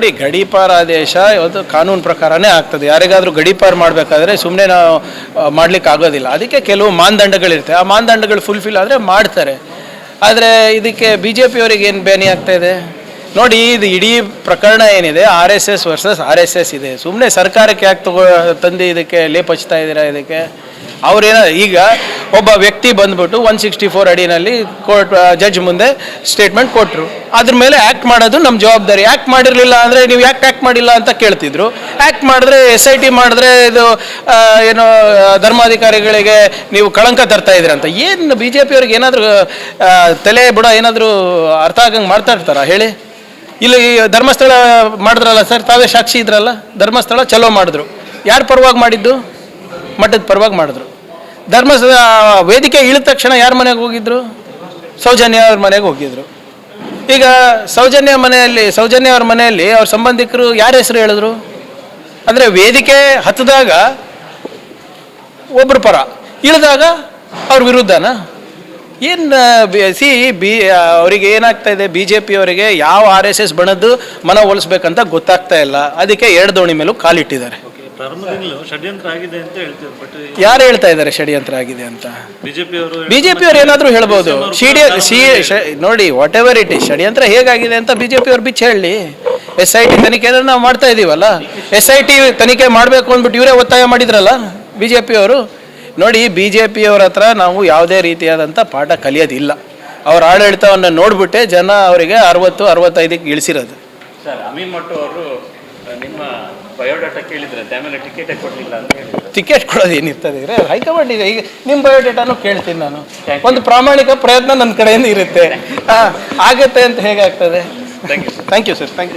ನೋಡಿ ಗಡೀಪಾರ ಆದೇಶ ಇವತ್ತು ಕಾನೂನು ಪ್ರಕಾರನೇ ಆಗ್ತದೆ. ಯಾರಿಗಾದರೂ ಗಡೀಪಾರ್ ಮಾಡಬೇಕಾದ್ರೆ ಸುಮ್ಮನೆ ನಾವು ಮಾಡ್ಲಿಕ್ಕೆ ಆಗೋದಿಲ್ಲ. ಅದಕ್ಕೆ ಕೆಲವು ಮಾನದಂಡಗಳಿರುತ್ತೆ. ಆ ಮಾನದಂಡಗಳು ಫುಲ್ಫಿಲ್ ಆದರೆ ಮಾಡ್ತಾರೆ. ಆದರೆ ಇದಕ್ಕೆ ಬಿ ಜೆ ಪಿಯವರಿಗೆ ಏನು ಬೇನಿ ಆಗ್ತಾ ಇದೆ? ನೋಡಿ, ಇದು ಇಡೀ ಪ್ರಕರಣ ಏನಿದೆ? R S S versus R S S ಇದೆ. ಸುಮ್ಮನೆ ಸರ್ಕಾರಕ್ಕೆ ಯಾಕೆ ತಗೋ, ತಂದು ಇದಕ್ಕೆ ಲೇಪ್ ಹಚ್ತಾ ಇದ್ದೀರಾ ಇದಕ್ಕೆ? ಅವ್ರೇನ ಈಗ ಒಬ್ಬ ವ್ಯಕ್ತಿ ಬಂದ್ಬಿಟ್ಟು ಒನ್ ಸಿಕ್ಸ್ಟಿ ಫೋರ್ ಅಡಿನಲ್ಲಿ ಕೋರ್ಟ್ ಜಡ್ಜ್ ಮುಂದೆ ಸ್ಟೇಟ್ಮೆಂಟ್ ಕೊಟ್ಟರು ಅದ್ರ ಮೇಲೆ ಆ್ಯಕ್ಟ್ ಮಾಡೋದು ನಮ್ಮ ಜವಾಬ್ದಾರಿ. ಆ್ಯಕ್ಟ್ ಮಾಡಿರಲಿಲ್ಲ ಅಂದರೆ ನೀವು ಯಾಕೆ ಆ್ಯಕ್ಟ್ ಮಾಡಿಲ್ಲ ಅಂತ ಕೇಳ್ತಿದ್ರು. ಆ್ಯಕ್ಟ್ ಮಾಡಿದ್ರೆ ಎಸ್ ಐ ಟಿ ಮಾಡಿದ್ರೆ ಇದು ಏನು ಧರ್ಮಾಧಿಕಾರಿಗಳಿಗೆ ನೀವು ಕಳಂಕ ತರ್ತಾ ಇದ್ದೀರ ಅಂತ. ಏನು ಬಿ ಜೆ ಪಿಯವ್ರಿಗೆ ಏನಾದರೂ ತಲೆ ಬುಡ ಏನಾದರೂ ಅರ್ಥ ಆಗಂಗೆ ಮಾಡ್ತಾ ಇರ್ತಾರ? ಹೇಳಿ. ಇಲ್ಲಿ ಧರ್ಮಸ್ಥಳ ಮಾಡಿದ್ರಲ್ಲ ಸರ್, ತಾವೇ ಸಾಕ್ಷಿ ಇದ್ರಲ್ಲ? ಧರ್ಮಸ್ಥಳ ಚಲೋ ಮಾಡಿದ್ರು. ಯಾರು ಪರವಾಗಿ ಮಾಡಿದ್ದು? ಮಠದ ಪರವಾಗಿ ಮಾಡಿದ್ರು. ಧರ್ಮ ವೇದಿಕೆ ಇಳಿದ ತಕ್ಷಣ ಯಾರ ಮನೆಗೆ ಹೋಗಿದ್ರು? ಸೌಜನ್ಯ ಅವ್ರ ಮನೆಗೆ ಹೋಗಿದ್ರು. ಈಗ ಸೌಜನ್ಯ ಮನೆಯಲ್ಲಿ, ಸೌಜನ್ಯ ಅವ್ರ ಮನೆಯಲ್ಲಿ ಅವ್ರ ಸಂಬಂಧಿಕರು ಯಾರ ಹೆಸರು ಹೇಳಿದ್ರು? ಅಂದರೆ ವೇದಿಕೆ ಹತ್ತಿದಾಗ ಒಬ್ಬರು ಪರ, ಇಳಿದಾಗ ಅವ್ರ ವಿರುದ್ಧನಾ? ಏನು ಸಿ, ಬಿ ಅವರಿಗೆ ಏನಾಗ್ತಾ ಇದೆ? ಬಿ ಜೆ ಪಿಯವರಿಗೆ ಯಾವ ಆರ್ ಎಸ್ ಎಸ್ ಬಣದ್ದು ಮನ ಒಲಿಸ್ಬೇಕಂತ ಗೊತ್ತಾಗ್ತಾ ಇಲ್ಲ. ಅದಕ್ಕೆ ಎರಡು ದೋಣಿ ಮೇಲೂ ಕಾಲಿಟ್ಟಿದ್ದಾರೆ. ಪ್ರಾರಂಭದಿಂದಲೂ ಷಡ್ಯಂತ್ರ ಆಗಿದೆ ಅಂತ ಹೇಳ್ತೀವಿ ಬಟ್ ಯಾರು ಹೇಳ್ತಾ ಇದ್ದಾರೆ ಷಡ್ಯಂತ್ರ ಆಗಿದೆ ಅಂತ? ಬಿಜೆಪಿ ಅವರು ಬಿಜೆಪಿ ಅವ್ರು ಏನಾದರೂ ಹೇಳ್ಬೋದು. ಸಿಡಿ ಸಿ ನೋಡಿ ವಾಟ್ ಎವರ್ ಇಟ್ ಇಸ್ ಷಡ್ಯಂತ್ರ ಹೇಗಾಗಿದೆ ಅಂತ ಬಿಜೆಪಿ ಅವ್ರು ಬಿಚ್ಚ ಹೇಳಿ. ಎಸ್ ಐ ಟಿ ತನಿಖೆ ನಾವು ಮಾಡ್ತಾ ಇದೀವಲ್ಲ? ಎಸ್ ಐ ಟಿ ತನಿಖೆ ಮಾಡಬೇಕು ಅಂದ್ಬಿಟ್ಟು ಇವರೇ ಒತ್ತಾಯ ಮಾಡಿದ್ರಲ್ಲ ಬಿ ಜೆ ಅವರು ನೋಡಿ ಬಿ ಜೆ ಪಿಯವ್ರ ಹತ್ರ ನಾವು ಯಾವುದೇ ರೀತಿಯಾದಂಥ ಪಾಠ ಕಲಿಯೋದಿಲ್ಲ. ಅವ್ರ ಆಡಳಿತವನ್ನು ನೋಡ್ಬಿಟ್ಟೆ ಜನ ಅವರಿಗೆ ಅರವತ್ತು ಅರವತ್ತೈದಕ್ಕೆ ಇಳಿಸಿರೋದು. ಸರ್ ಅಮೀನ್ ಮಟ್ಟು ಅವರು ನಿಮ್ಮ ಬಯೋಡಾಟಾ ಕೇಳಿದ್ರಂತೆ ಆಮೇಲೆ ಟಿಕೆಟ್ ಕೊಡಲಿಲ್ಲ ಅಂತ ಹೇಳಿದ್ರು. ಟಿಕೆಟ್ ಕೊಡೋದು ಏನಿರ್ತದೆ ಇದ್ರೆ ಹೈಕಮಾಂಡ್ ಇದೆ ಈಗ ನಿಮ್ಮ ಬಯೋಡೇಟಾನು ಕೇಳ್ತೀನಿ ನಾನು. ಒಂದು ಪ್ರಾಮಾಣಿಕ ಪ್ರಯತ್ನ ನನ್ನ ಕಡೆಯಿಂದ ಇರುತ್ತೆ. ಹಾಂ ಆಗತ್ತೆ ಅಂತ ಹೇಗಾಗ್ತದೆ? Thank you thank you sir thank you